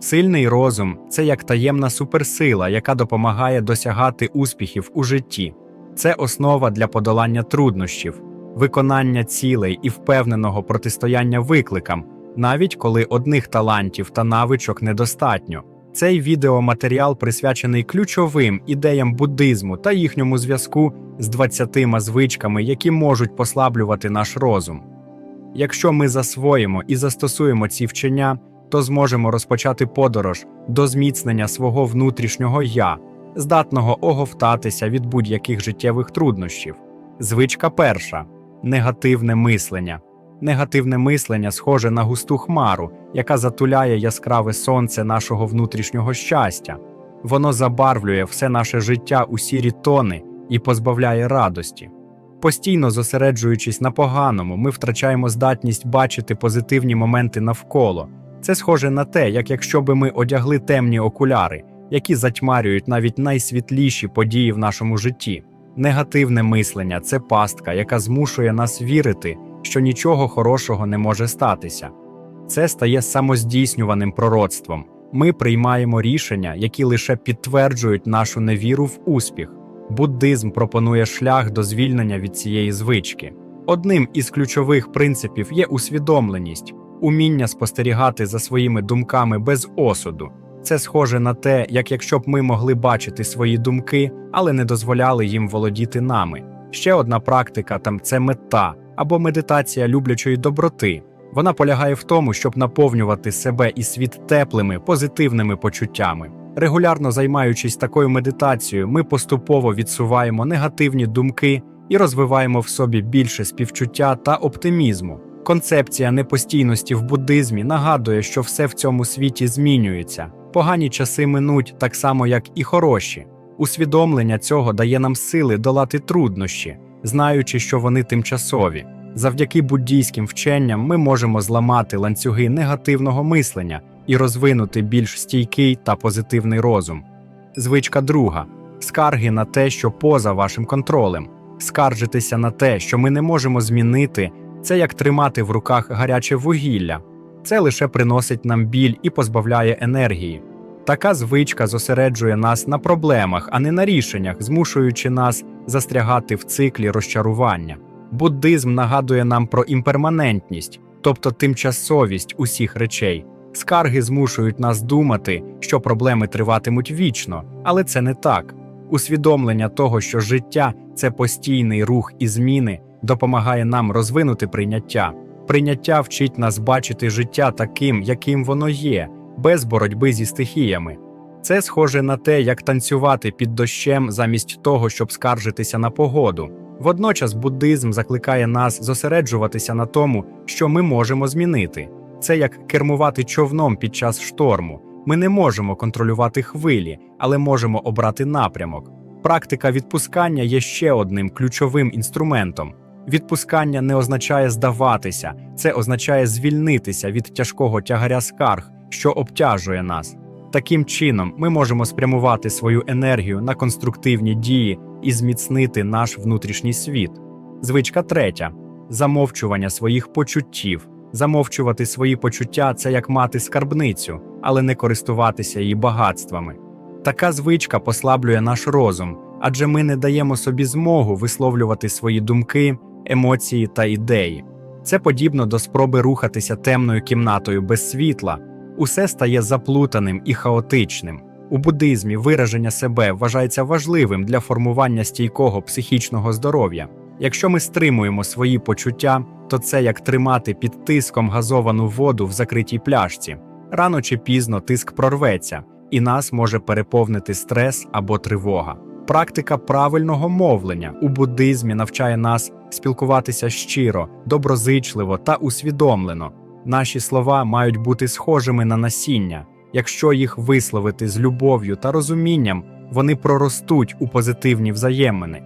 Сильний розум це як таємна суперсила, яка допомагає досягати успіхів у житті. Це основа для подолання труднощів, виконання цілей і впевненого протистояння викликам, навіть коли одних талантів та навичок недостатньо. Цей відеоматеріал присвячений ключовим ідеям буддизму та їхньому зв'язку з 20 звичками, які можуть послаблювати наш розум. Якщо ми засвоїмо і застосуємо ці вчення, то зможемо розпочати подорож до зміцнення свого внутрішнього я, здатного оговтатися від будь-яких життєвих труднощів. Звичка перша негативне мислення. Негативне мислення схоже на густу хмару, яка затуляє яскраве сонце нашого внутрішнього щастя. Воно забарвлює все наше життя у сірі тони і позбавляє радості. Постійно зосереджуючись на поганому, ми втрачаємо здатність бачити позитивні моменти навколо. Це схоже на те, як якщо би ми одягли темні окуляри, які затьмарюють навіть найсвітліші події в нашому житті. Негативне мислення це пастка, яка змушує нас вірити, що нічого хорошого не може статися. Це стає самоздійснюваним пророцтвом. Ми приймаємо рішення, які лише підтверджують нашу невіру в успіх. Буддизм пропонує шлях до звільнення від цієї звички. Одним із ключових принципів є усвідомленість, уміння спостерігати за своїми думками без осуду. Це схоже на те, як якщо б ми могли бачити свої думки, але не дозволяли їм володіти нами. Ще одна практика там це мета або медитація люблячої доброти. Вона полягає в тому, щоб наповнювати себе і світ теплими, позитивними почуттями. Регулярно займаючись такою медитацією, ми поступово відсуваємо негативні думки і розвиваємо в собі більше співчуття та оптимізму. Концепція непостійності в буддизмі нагадує, що все в цьому світі змінюється. Погані часи минуть так само, як і хороші. Усвідомлення цього дає нам сили долати труднощі, знаючи, що вони тимчасові. Завдяки буддійським вченням ми можемо зламати ланцюги негативного мислення і розвинути більш стійкий та позитивний розум. Звичка друга скарги на те, що поза вашим контролем. Скаржитися на те, що ми не можемо змінити, це як тримати в руках гаряче вугілля. Це лише приносить нам біль і позбавляє енергії. Така звичка зосереджує нас на проблемах, а не на рішеннях, змушуючи нас застрягати в циклі розчарування. Буддизм нагадує нам про імперманентність, тобто тимчасовість усіх речей. Скарги змушують нас думати, що проблеми триватимуть вічно, але це не так. Усвідомлення того, що життя це постійний рух і зміни, допомагає нам розвинути прийняття. Прийняття вчить нас бачити життя таким, яким воно є, без боротьби зі стихіями. Це схоже на те, як танцювати під дощем замість того, щоб скаржитися на погоду. Водночас буддизм закликає нас зосереджуватися на тому, що ми можемо змінити. Це як кермувати човном під час шторму. Ми не можемо контролювати хвилі, але можемо обрати напрямок. Практика відпускання є ще одним ключовим інструментом. Відпускання не означає здаватися, це означає звільнитися від тяжкого тягаря скарг, що обтяжує нас. Таким чином, ми можемо спрямувати свою енергію на конструктивні дії і зміцнити наш внутрішній світ. Звичка третя замовчування своїх почуттів. Замовчувати свої почуття це як мати скарбницю, але не користуватися її багатствами. Така звичка послаблює наш розум, адже ми не даємо собі змогу висловлювати свої думки, емоції та ідеї. Це подібно до спроби рухатися темною кімнатою без світла. Усе стає заплутаним і хаотичним. У буддизмі вираження себе вважається важливим для формування стійкого психічного здоров'я. Якщо ми стримуємо свої почуття, то це як тримати під тиском газовану воду в закритій пляшці. Рано чи пізно тиск прорветься, і нас може переповнити стрес або тривога. Практика правильного мовлення у буддизмі навчає нас спілкуватися щиро, доброзичливо та усвідомлено. Наші слова мають бути схожими на насіння. Якщо їх висловити з любов'ю та розумінням, вони проростуть у позитивні взаємини.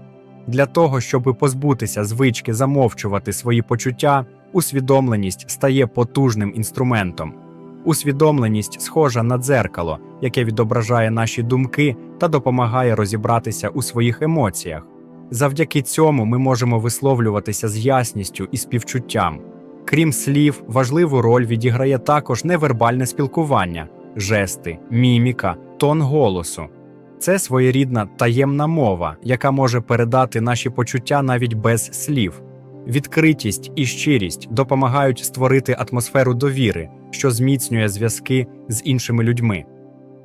Для того, щоб позбутися звички замовчувати свої почуття, усвідомленість стає потужним інструментом. Усвідомленість схожа на дзеркало, яке відображає наші думки та допомагає розібратися у своїх емоціях. Завдяки цьому ми можемо висловлюватися з ясністю і співчуттям. Крім слів, важливу роль відіграє також невербальне спілкування. жести, міміка, тон голосу. Це своєрідна таємна мова, яка може передати наші почуття навіть без слів. Відкритість і щирість допомагають створити атмосферу довіри, що зміцнює зв'язки з іншими людьми.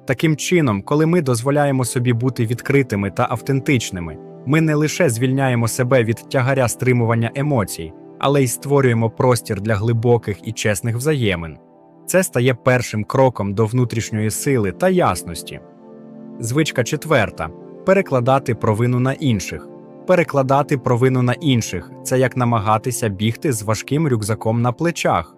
Таким чином, коли ми дозволяємо собі бути відкритими та автентичними, ми не лише звільняємо себе від тягаря стримування емоцій, але й створюємо простір для глибоких і чесних взаємин. Це стає першим кроком до внутрішньої сили та ясності. Звичка четверта перекладати провину на інших. Перекладати провину на інших це як намагатися бігти з важким рюкзаком на плечах.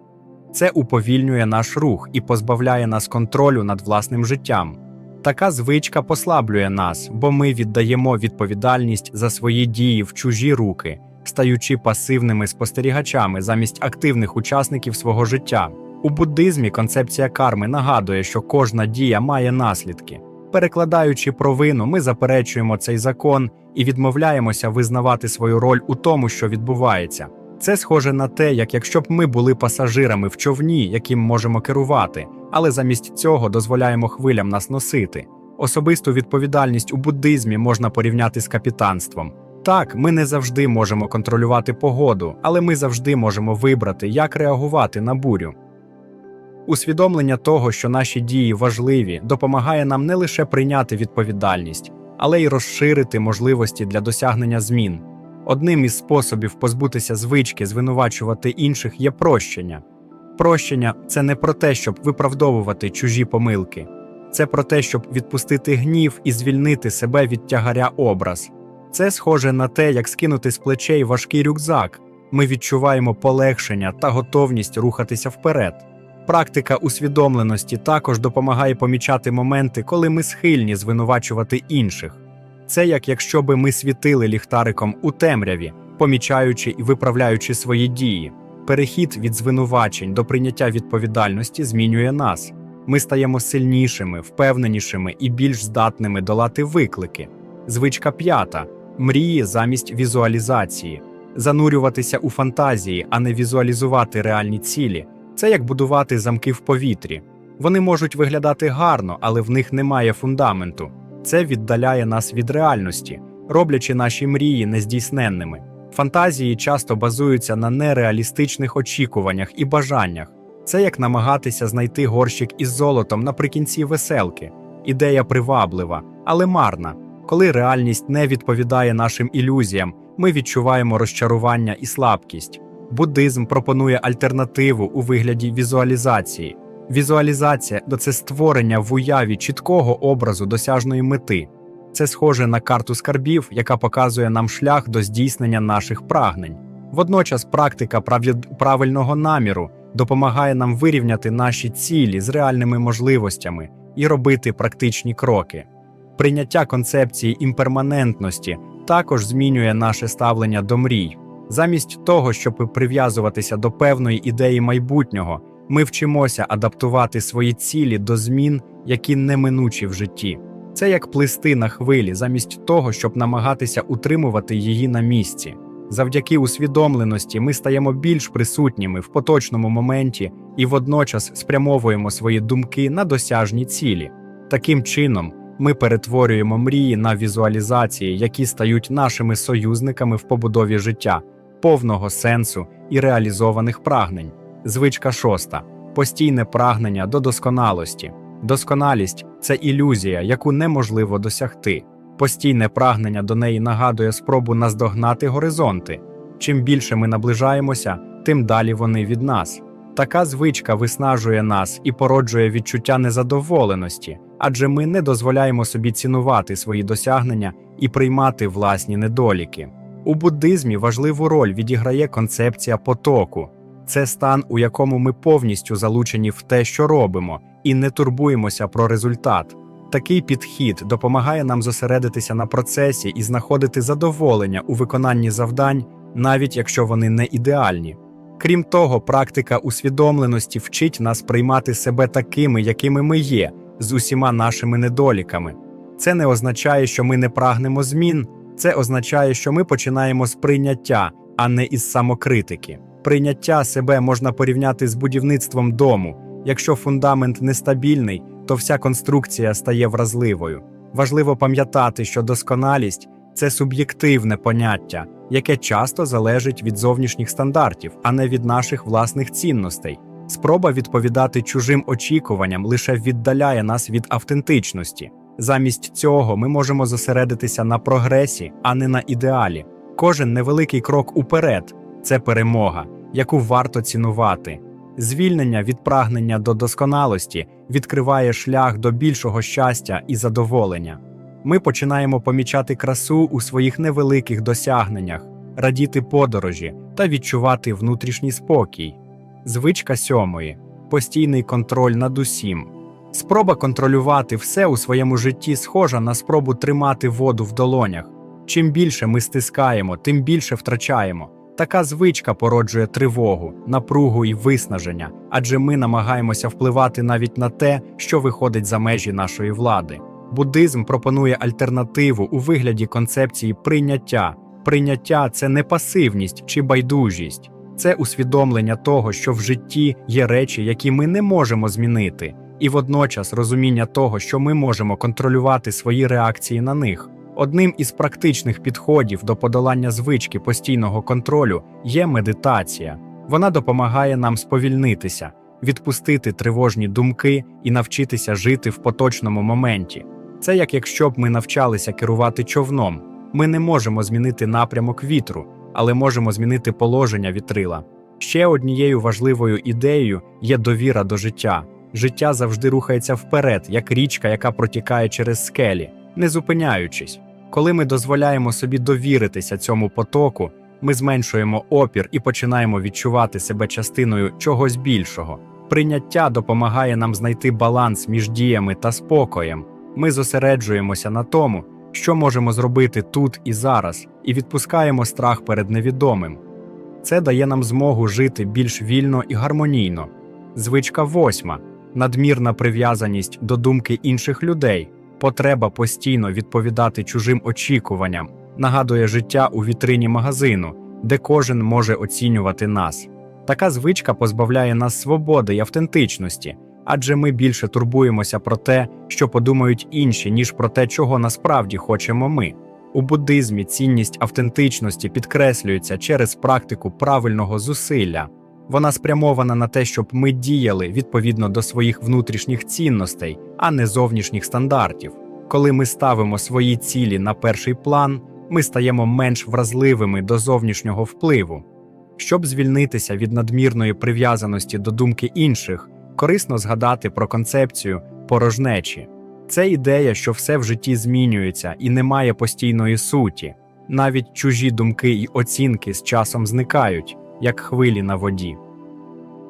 Це уповільнює наш рух і позбавляє нас контролю над власним життям. Така звичка послаблює нас, бо ми віддаємо відповідальність за свої дії в чужі руки, стаючи пасивними спостерігачами замість активних учасників свого життя. У буддизмі концепція карми нагадує, що кожна дія має наслідки. Перекладаючи провину, ми заперечуємо цей закон і відмовляємося визнавати свою роль у тому, що відбувається. Це схоже на те, як якщо б ми були пасажирами в човні, яким можемо керувати, але замість цього дозволяємо хвилям нас носити. Особисту відповідальність у буддизмі можна порівняти з капітанством. Так, ми не завжди можемо контролювати погоду, але ми завжди можемо вибрати, як реагувати на бурю. Усвідомлення того, що наші дії важливі, допомагає нам не лише прийняти відповідальність, але й розширити можливості для досягнення змін. Одним із способів позбутися звички звинувачувати інших є прощення. Прощення це не про те, щоб виправдовувати чужі помилки, це про те, щоб відпустити гнів і звільнити себе від тягаря образ. Це схоже на те, як скинути з плечей важкий рюкзак. Ми відчуваємо полегшення та готовність рухатися вперед. Практика усвідомленості також допомагає помічати моменти, коли ми схильні звинувачувати інших. Це як якщо би ми світили ліхтариком у темряві, помічаючи і виправляючи свої дії. Перехід від звинувачень до прийняття відповідальності змінює нас. Ми стаємо сильнішими, впевненішими і більш здатними долати виклики. Звичка п'ята мрії замість візуалізації, занурюватися у фантазії, а не візуалізувати реальні цілі. Це як будувати замки в повітрі. Вони можуть виглядати гарно, але в них немає фундаменту. Це віддаляє нас від реальності, роблячи наші мрії нездійсненними. Фантазії часто базуються на нереалістичних очікуваннях і бажаннях. Це як намагатися знайти горщик із золотом наприкінці веселки. Ідея приваблива, але марна. Коли реальність не відповідає нашим ілюзіям, ми відчуваємо розчарування і слабкість. Буддизм пропонує альтернативу у вигляді візуалізації. Візуалізація це створення в уяві чіткого образу досяжної мети. Це схоже на карту скарбів, яка показує нам шлях до здійснення наших прагнень. Водночас практика правильного наміру допомагає нам вирівняти наші цілі з реальними можливостями і робити практичні кроки. Прийняття концепції імперманентності також змінює наше ставлення до мрій. Замість того, щоб прив'язуватися до певної ідеї майбутнього, ми вчимося адаптувати свої цілі до змін, які неминучі в житті. Це як плисти на хвилі, замість того, щоб намагатися утримувати її на місці. Завдяки усвідомленості ми стаємо більш присутніми в поточному моменті і водночас спрямовуємо свої думки на досяжні цілі. Таким чином, ми перетворюємо мрії на візуалізації, які стають нашими союзниками в побудові життя, повного сенсу і реалізованих прагнень. Звичка шоста постійне прагнення до досконалості. Досконалість це ілюзія, яку неможливо досягти. Постійне прагнення до неї нагадує спробу наздогнати горизонти. Чим більше ми наближаємося, тим далі вони від нас. Така звичка виснажує нас і породжує відчуття незадоволеності, адже ми не дозволяємо собі цінувати свої досягнення і приймати власні недоліки. У буддизмі важливу роль відіграє концепція потоку. Це стан, у якому ми повністю залучені в те, що робимо, і не турбуємося про результат. Такий підхід допомагає нам зосередитися на процесі і знаходити задоволення у виконанні завдань, навіть якщо вони не ідеальні. Крім того, практика усвідомленості вчить нас приймати себе такими, якими ми є, з усіма нашими недоліками. Це не означає, що ми не прагнемо змін, це означає, що ми починаємо з прийняття, а не із самокритики. Прийняття себе можна порівняти з будівництвом дому. Якщо фундамент нестабільний, то вся конструкція стає вразливою. Важливо пам'ятати, що досконалість це суб'єктивне поняття, яке часто залежить від зовнішніх стандартів, а не від наших власних цінностей. Спроба відповідати чужим очікуванням лише віддаляє нас від автентичності. Замість цього ми можемо зосередитися на прогресі, а не на ідеалі. Кожен невеликий крок уперед це перемога, яку варто цінувати. Звільнення від прагнення до досконалості відкриває шлях до більшого щастя і задоволення. Ми починаємо помічати красу у своїх невеликих досягненнях, радіти подорожі та відчувати внутрішній спокій. Звичка сьомої постійний контроль над усім. Спроба контролювати все у своєму житті схожа на спробу тримати воду в долонях. Чим більше ми стискаємо, тим більше втрачаємо. Така звичка породжує тривогу, напругу і виснаження, адже ми намагаємося впливати навіть на те, що виходить за межі нашої влади. Буддизм пропонує альтернативу у вигляді концепції прийняття. Прийняття це не пасивність чи байдужість, це усвідомлення того, що в житті є речі, які ми не можемо змінити, і водночас розуміння того, що ми можемо контролювати свої реакції на них. Одним із практичних підходів до подолання звички постійного контролю є медитація. Вона допомагає нам сповільнитися, відпустити тривожні думки і навчитися жити в поточному моменті. Це як якщо б ми навчалися керувати човном. Ми не можемо змінити напрямок вітру, але можемо змінити положення вітрила. Ще однією важливою ідеєю є довіра до життя. Життя завжди рухається вперед, як річка, яка протікає через скелі, не зупиняючись. Коли ми дозволяємо собі довіритися цьому потоку, ми зменшуємо опір і починаємо відчувати себе частиною чогось більшого. Прийняття допомагає нам знайти баланс між діями та спокоєм. Ми зосереджуємося на тому, що можемо зробити тут і зараз, і відпускаємо страх перед невідомим. Це дає нам змогу жити більш вільно і гармонійно. Звичка восьма надмірна прив'язаність до думки інших людей, потреба постійно відповідати чужим очікуванням, нагадує життя у вітрині магазину, де кожен може оцінювати нас. Така звичка позбавляє нас свободи й автентичності, адже ми більше турбуємося про те, що подумають інші, ніж про те, чого насправді хочемо ми. У буддизмі цінність автентичності підкреслюється через практику правильного зусилля. Вона спрямована на те, щоб ми діяли відповідно до своїх внутрішніх цінностей, а не зовнішніх стандартів. Коли ми ставимо свої цілі на перший план, ми стаємо менш вразливими до зовнішнього впливу. Щоб звільнитися від надмірної прив'язаності до думки інших, корисно згадати про концепцію порожнечі. Це ідея, що все в житті змінюється і не має постійної суті. Навіть чужі думки й оцінки з часом зникають, як хвилі на воді.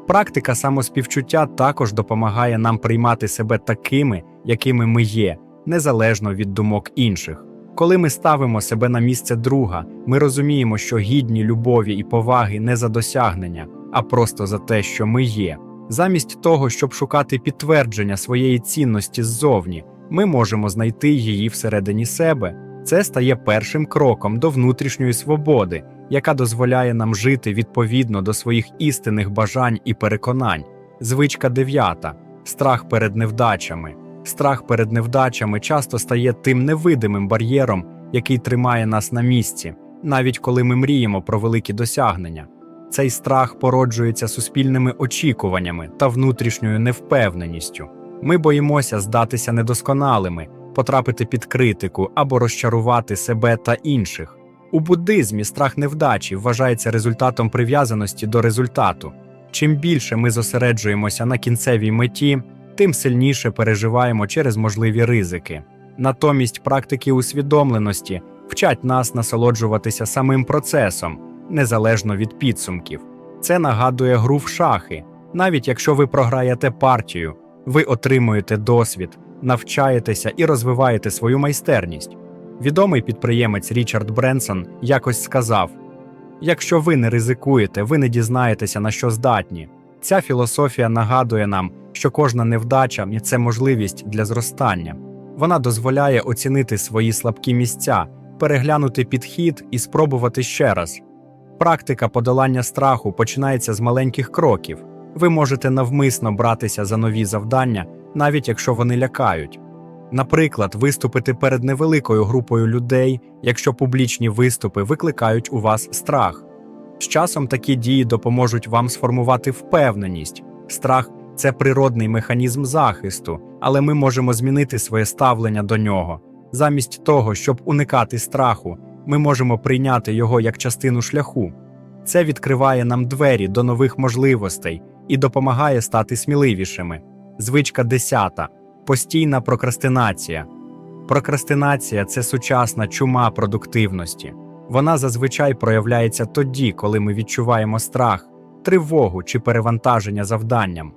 Практика самоспівчуття також допомагає нам приймати себе такими, якими ми є, незалежно від думок інших. Коли ми ставимо себе на місце друга, ми розуміємо, що гідні любові і поваги не за досягнення, а просто за те, що ми є. Замість того, щоб шукати підтвердження своєї цінності ззовні, ми можемо знайти її всередині себе. Це стає першим кроком до внутрішньої свободи, яка дозволяє нам жити відповідно до своїх істинних бажань і переконань. Звичка дев'ята страх перед невдачами. Страх перед невдачами часто стає тим невидимим бар'єром, який тримає нас на місці, навіть коли ми мріємо про великі досягнення. Цей страх породжується суспільними очікуваннями та внутрішньою невпевненістю. Ми боїмося здатися недосконалими, потрапити під критику або розчарувати себе та інших. У буддизмі страх невдачі вважається результатом прив'язаності до результату. Чим більше ми зосереджуємося на кінцевій меті, тим сильніше переживаємо через можливі ризики. Натомість практики усвідомленості вчать нас насолоджуватися самим процесом, незалежно від підсумків. Це нагадує гру в шахи. Навіть якщо ви програєте партію, ви отримуєте досвід, навчаєтеся і розвиваєте свою майстерність. Відомий підприємець Річард Бренсон якось сказав: якщо ви не ризикуєте, ви не дізнаєтеся, на що здатні. Ця філософія нагадує нам, що кожна невдача це можливість для зростання. Вона дозволяє оцінити свої слабкі місця, переглянути підхід і спробувати ще раз. Практика подолання страху починається з маленьких кроків. Ви можете навмисно братися за нові завдання, навіть якщо вони лякають. Наприклад, виступити перед невеликою групою людей, якщо публічні виступи викликають у вас страх. З часом такі дії допоможуть вам сформувати впевненість. Страх це природний механізм захисту, але ми можемо змінити своє ставлення до нього. Замість того, щоб уникати страху, ми можемо прийняти його як частину шляху. Це відкриває нам двері до нових можливостей і допомагає стати сміливішими. Звичка 10. Постійна прокрастинація. Прокрастинація це сучасна чума продуктивності. Вона зазвичай проявляється тоді, коли ми відчуваємо страх, тривогу чи перевантаження завданням.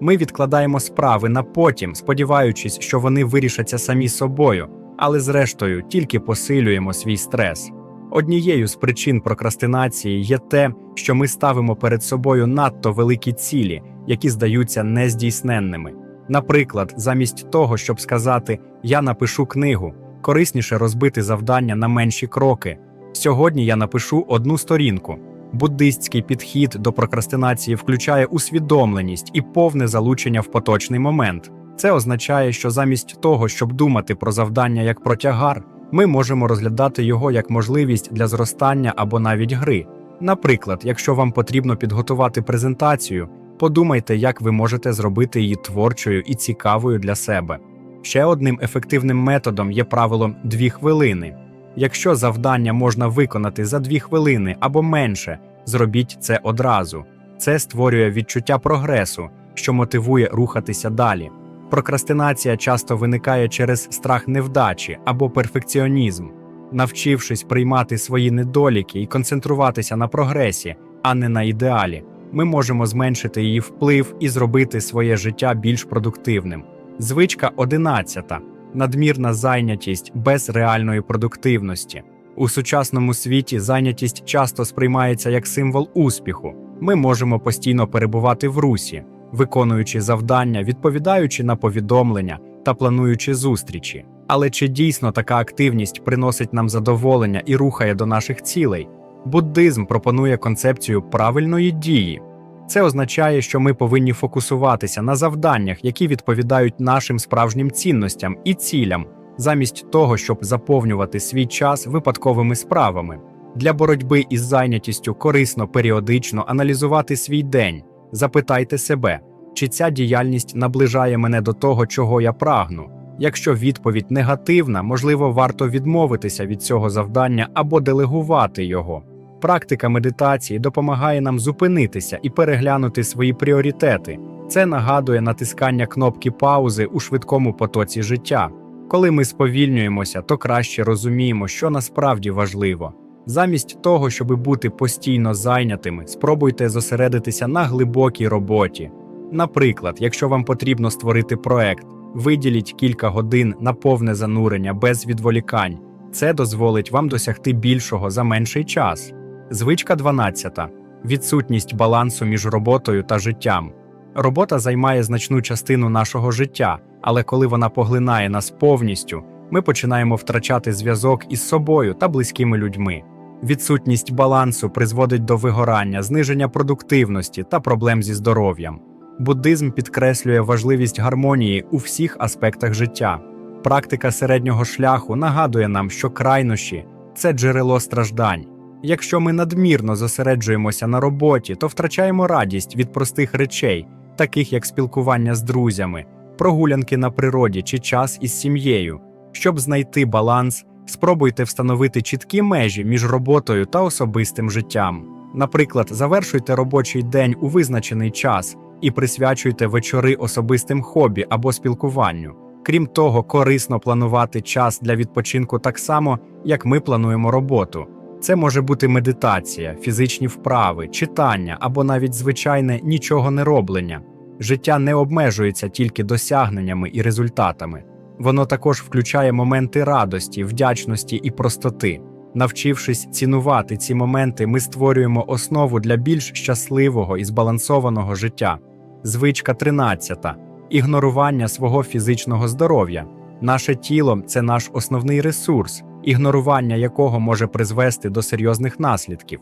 Ми відкладаємо справи на потім, сподіваючись, що вони вирішаться самі собою, але зрештою тільки посилюємо свій стрес. Однією з причин прокрастинації є те, що ми ставимо перед собою надто великі цілі, які здаються нездійсненними. Наприклад, замість того, щоб сказати Я напишу книгу, корисніше розбити завдання на менші кроки. Сьогодні я напишу одну сторінку. Буддистський підхід до прокрастинації включає усвідомленість і повне залучення в поточний момент. Це означає, що замість того, щоб думати про завдання як про тягар, ми можемо розглядати його як можливість для зростання або навіть гри. Наприклад, якщо вам потрібно підготувати презентацію, подумайте, як ви можете зробити її творчою і цікавою для себе. Ще одним ефективним методом є правило дві хвилини. Якщо завдання можна виконати за дві хвилини або менше, зробіть це одразу. Це створює відчуття прогресу, що мотивує рухатися далі. Прокрастинація часто виникає через страх невдачі або перфекціонізм. Навчившись приймати свої недоліки і концентруватися на прогресі, а не на ідеалі, ми можемо зменшити її вплив і зробити своє життя більш продуктивним. Звичка 11. надмірна зайнятість без реальної продуктивності. У сучасному світі зайнятість часто сприймається як символ успіху. Ми можемо постійно перебувати в русі, виконуючи завдання, відповідаючи на повідомлення та плануючи зустрічі. Але чи дійсно така активність приносить нам задоволення і рухає до наших цілей? Буддизм пропонує концепцію правильної дії. Це означає, що ми повинні фокусуватися на завданнях, які відповідають нашим справжнім цінностям і цілям, замість того, щоб заповнювати свій час випадковими справами. Для боротьби із зайнятістю корисно періодично аналізувати свій день. Запитайте себе, чи ця діяльність наближає мене до того, чого я прагну. Якщо відповідь негативна, можливо, варто відмовитися від цього завдання або делегувати його. Практика медитації допомагає нам зупинитися і переглянути свої пріоритети. Це нагадує натискання кнопки паузи у швидкому потоці життя. Коли ми сповільнюємося, то краще розуміємо, що насправді важливо. Замість того, щоб бути постійно зайнятими, спробуйте зосередитися на глибокій роботі. Наприклад, якщо вам потрібно створити проект, виділіть кілька годин на повне занурення без відволікань. Це дозволить вам досягти більшого за менший час. Звичка 12. Відсутність балансу між роботою та життям. Робота займає значну частину нашого життя, але коли вона поглинає нас повністю, ми починаємо втрачати зв'язок із собою та близькими людьми. Відсутність балансу призводить до вигорання, зниження продуктивності та проблем зі здоров'ям. Буддизм підкреслює важливість гармонії у всіх аспектах життя. Практика середнього шляху нагадує нам, що крайнощі це джерело страждань. Якщо ми надмірно зосереджуємося на роботі, то втрачаємо радість від простих речей, таких як спілкування з друзями, прогулянки на природі чи час із сім'єю. Щоб знайти баланс, спробуйте встановити чіткі межі між роботою та особистим життям. Наприклад, завершуйте робочий день у визначений час і присвячуйте вечори особистим хобі або спілкуванню. Крім того, корисно планувати час для відпочинку так само, як ми плануємо роботу. Це може бути медитація, фізичні вправи, читання або навіть звичайне нічого не роблення. Життя не обмежується тільки досягненнями і результатами. Воно також включає моменти радості, вдячності і простоти. Навчившись цінувати ці моменти, ми створюємо основу для більш щасливого і збалансованого життя. Звичка 13. ігнорування свого фізичного здоров'я. Наше тіло це наш основний ресурс, ігнорування якого може призвести до серйозних наслідків.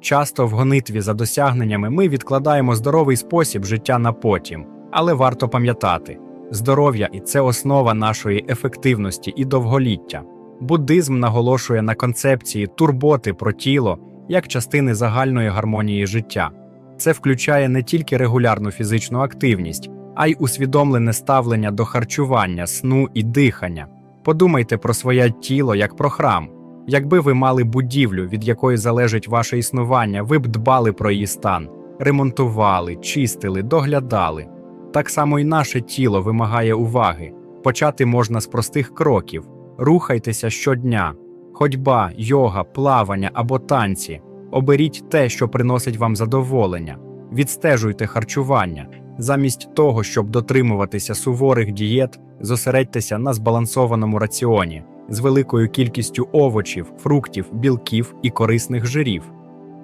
Часто в гонитві за досягненнями ми відкладаємо здоровий спосіб життя на потім, але варто пам'ятати, Здоров'я і це основа нашої ефективності і довголіття. Буддизм наголошує на концепції турботи про тіло як частини загальної гармонії життя. Це включає не тільки регулярну фізичну активність, а й усвідомлене ставлення до харчування, сну і дихання. Подумайте про своє тіло як про храм. Якби ви мали будівлю, від якої залежить ваше існування, ви б дбали про її стан, ремонтували, чистили, доглядали. Так само і наше тіло вимагає уваги. Почати можна з простих кроків: рухайтеся щодня, ходьба, йога, плавання або танці. Оберіть те, що приносить вам задоволення, відстежуйте харчування. Замість того, щоб дотримуватися суворих дієт, зосередьтеся на збалансованому раціоні з великою кількістю овочів, фруктів, білків і корисних жирів.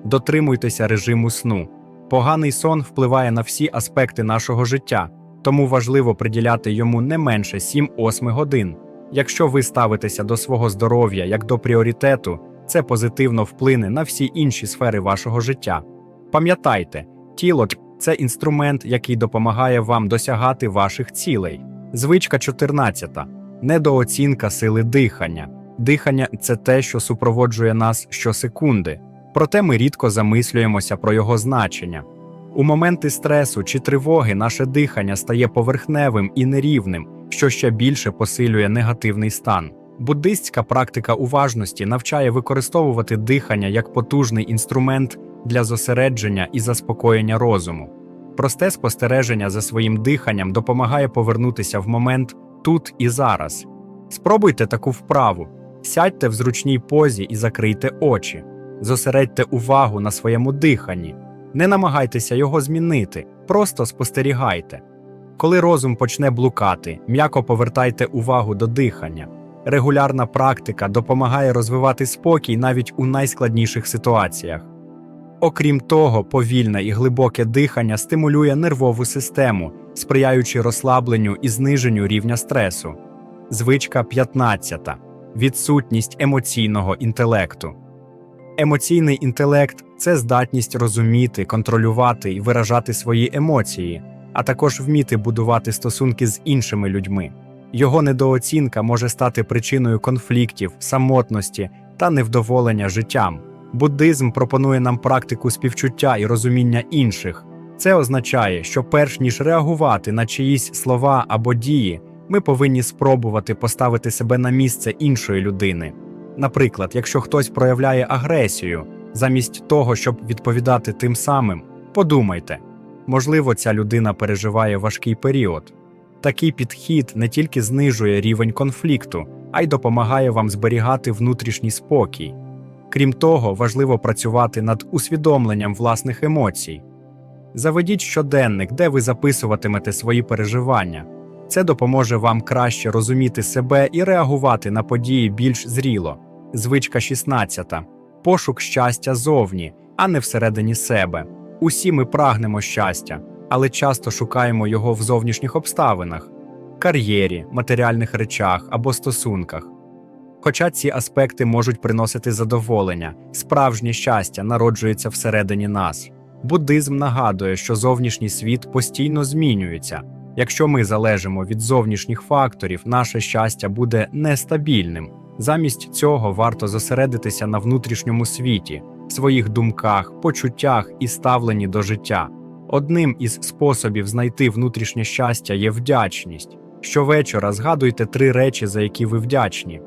Дотримуйтеся режиму сну. Поганий сон впливає на всі аспекти нашого життя, тому важливо приділяти йому не менше 7-8 годин. Якщо ви ставитеся до свого здоров'я як до пріоритету, це позитивно вплине на всі інші сфери вашого життя. Пам'ятайте, тіло це інструмент, який допомагає вам досягати ваших цілей. Звичка 14. Недооцінка сили дихання. Дихання це те, що супроводжує нас щосекунди, проте ми рідко замислюємося про його значення. У моменти стресу чи тривоги наше дихання стає поверхневим і нерівним, що ще більше посилює негативний стан. Буддистська практика уважності навчає використовувати дихання як потужний інструмент для зосередження і заспокоєння розуму. Просте спостереження за своїм диханням допомагає повернутися в момент тут і зараз. Спробуйте таку вправу, сядьте в зручній позі і закрийте очі, зосередьте увагу на своєму диханні, не намагайтеся його змінити, просто спостерігайте. Коли розум почне блукати, м'яко повертайте увагу до дихання. Регулярна практика допомагає розвивати спокій навіть у найскладніших ситуаціях. Окрім того, повільне і глибоке дихання стимулює нервову систему, сприяючи розслабленню і зниженню рівня стресу. Звичка 15. Відсутність емоційного інтелекту. Емоційний інтелект це здатність розуміти, контролювати і виражати свої емоції, а також вміти будувати стосунки з іншими людьми. Його недооцінка може стати причиною конфліктів, самотності та невдоволення життям. Буддизм пропонує нам практику співчуття і розуміння інших. Це означає, що перш ніж реагувати на чиїсь слова або дії, ми повинні спробувати поставити себе на місце іншої людини. Наприклад, якщо хтось проявляє агресію, замість того, щоб відповідати тим самим, подумайте, можливо, ця людина переживає важкий період. Такий підхід не тільки знижує рівень конфлікту, а й допомагає вам зберігати внутрішній спокій. Крім того, важливо працювати над усвідомленням власних емоцій. Заведіть щоденник, де ви записуватимете свої переживання. Це допоможе вам краще розуміти себе і реагувати на події більш зріло. Звичка 16. Пошук щастя зовні, а не всередині себе. Усі ми прагнемо щастя, але часто шукаємо його в зовнішніх обставинах кар'єрі, матеріальних речах або стосунках. Хоча ці аспекти можуть приносити задоволення, справжнє щастя народжується всередині нас. Буддизм нагадує, що зовнішній світ постійно змінюється. Якщо ми залежимо від зовнішніх факторів, наше щастя буде нестабільним. Замість цього варто зосередитися на внутрішньому світі, своїх думках, почуттях і ставленні до життя. Одним із способів знайти внутрішнє щастя є вдячність. Щовечора згадуйте три речі, за які ви вдячні.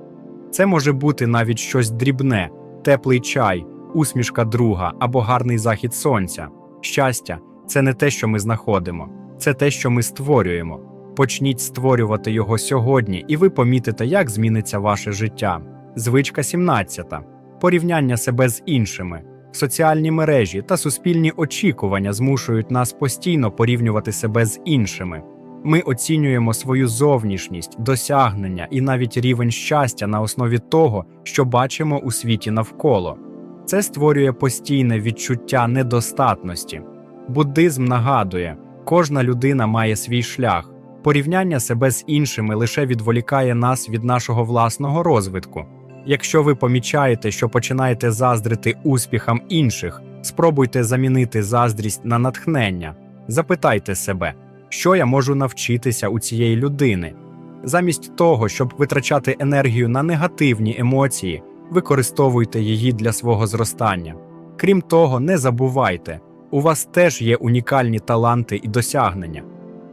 Це може бути навіть щось дрібне, теплий чай, усмішка друга або гарний захід сонця. Щастя це не те, що ми знаходимо, це те, що ми створюємо. Почніть створювати його сьогодні, і ви помітите, як зміниться ваше життя. Звичка 17. Порівняння себе з іншими. Соціальні мережі та суспільні очікування змушують нас постійно порівнювати себе з іншими. Ми оцінюємо свою зовнішність, досягнення і навіть рівень щастя на основі того, що бачимо у світі навколо. Це створює постійне відчуття недостатності. Буддизм нагадує, кожна людина має свій шлях. Порівняння себе з іншими лише відволікає нас від нашого власного розвитку. Якщо ви помічаєте, що починаєте заздрити успіхам інших, спробуйте замінити заздрість на натхнення. Запитайте себе, що я можу навчитися у цієї людини. Замість того, щоб витрачати енергію на негативні емоції, використовуйте її для свого зростання. Крім того, не забувайте, у вас теж є унікальні таланти і досягнення.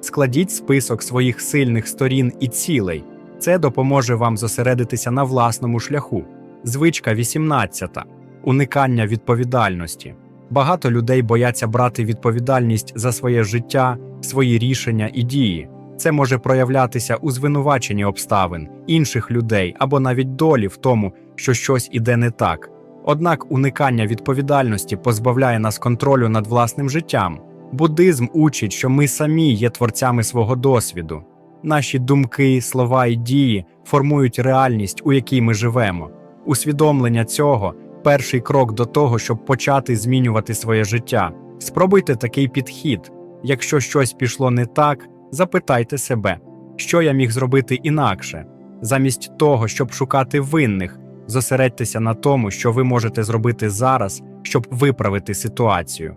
Складіть список своїх сильних сторін і цілей. Це допоможе вам зосередитися на власному шляху. Звичка 18. Уникання відповідальності. Багато людей бояться брати відповідальність за своє життя, свої рішення і дії. Це може проявлятися у звинуваченні обставин, інших людей або навіть долі в тому, що щось іде не так. Однак уникання відповідальності позбавляє нас контролю над власним життям. Буддизм учить, що ми самі є творцями свого досвіду. Наші думки, слова і дії формують реальність, у якій ми живемо. Усвідомлення цього перший крок до того, щоб почати змінювати своє життя. Спробуйте такий підхід. Якщо щось пішло не так, запитайте себе, що я міг зробити інакше. Замість того, щоб шукати винних, зосередьтеся на тому, що ви можете зробити зараз, щоб виправити ситуацію.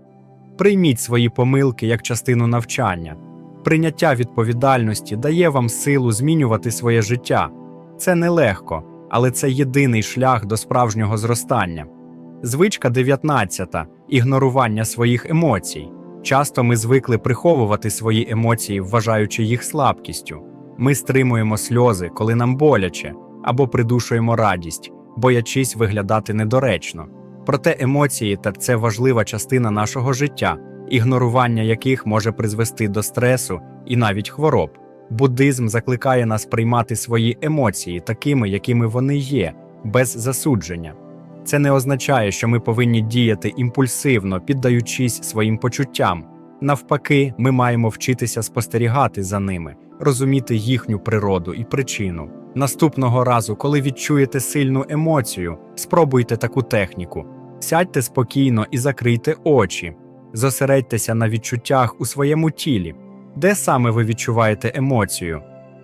Прийміть свої помилки як частину навчання. Прийняття відповідальності дає вам силу змінювати своє життя. Це нелегко, але це єдиний шлях до справжнього зростання. Звичка 19. ігнорування своїх емоцій. Часто ми звикли приховувати свої емоції, вважаючи їх слабкістю. Ми стримуємо сльози, коли нам боляче, або придушуємо радість, боячись виглядати недоречно. Проте емоції та це важлива частина нашого життя, ігнорування яких може призвести до стресу і навіть хвороб. Буддизм закликає нас приймати свої емоції такими, якими вони є, без засудження. Це не означає, що ми повинні діяти імпульсивно, піддаючись своїм почуттям. Навпаки, ми маємо вчитися спостерігати за ними, розуміти їхню природу і причину. Наступного разу, коли відчуєте сильну емоцію, спробуйте таку техніку. Сядьте спокійно і закрийте очі, зосередьтеся на відчуттях у своєму тілі. Де саме ви відчуваєте емоцію?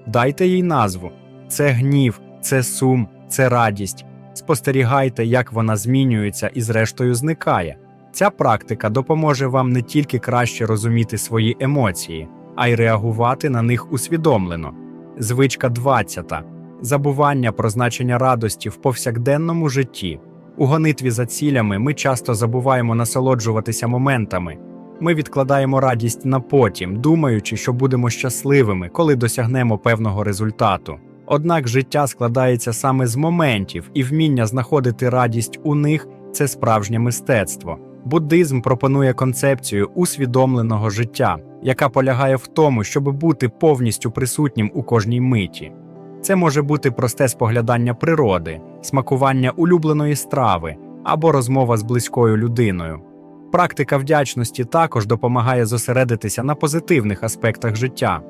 Дайте їй назву: це гнів, це сум, це радість. Спостерігайте, як вона змінюється і, зрештою, зникає. Ця практика допоможе вам не тільки краще розуміти свої емоції, а й реагувати на них усвідомлено. Звичка 20. Забування про значення радості в повсякденному житті. У гонитві за цілями ми часто забуваємо насолоджуватися моментами. Ми відкладаємо радість на потім, думаючи, що будемо щасливими, коли досягнемо певного результату. Однак життя складається саме з моментів, і вміння знаходити радість у них це справжнє мистецтво. Буддизм пропонує концепцію усвідомленого життя, яка полягає в тому, щоб бути повністю присутнім у кожній миті. Це може бути просте споглядання природи, смакування улюбленої страви або розмова з близькою людиною. Практика вдячності також допомагає зосередитися на позитивних аспектах життя.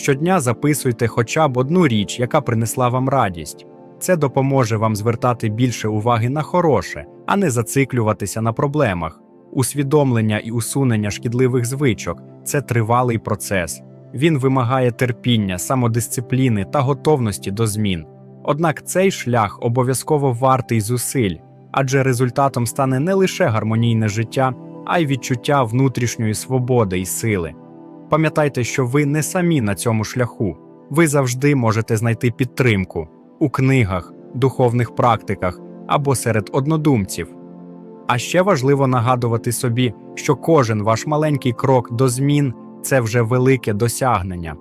Щодня записуйте хоча б одну річ, яка принесла вам радість. Це допоможе вам звертати більше уваги на хороше, а не зациклюватися на проблемах. Усвідомлення і усунення шкідливих звичок це тривалий процес. Він вимагає терпіння, самодисципліни та готовності до змін. Однак цей шлях обов'язково вартий зусиль, адже результатом стане не лише гармонійне життя, а й відчуття внутрішньої свободи і сили. Пам'ятайте, що ви не самі на цьому шляху. Ви завжди можете знайти підтримку у книгах, духовних практиках або серед однодумців. А ще важливо нагадувати собі, що кожен ваш маленький крок до змін це вже велике досягнення.